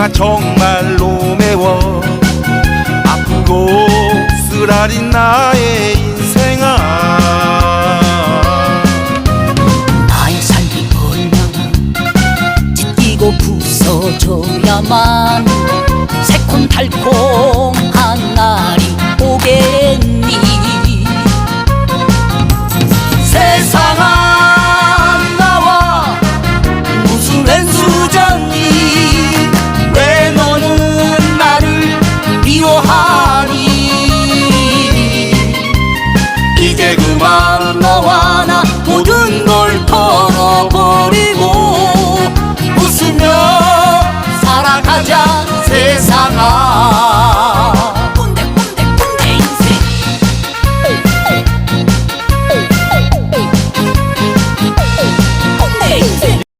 맵구나 정말로 매워. 아프고 쓰라린 나의 인생아. 나의 삶이 얼마나 찢기고 부서져야만 how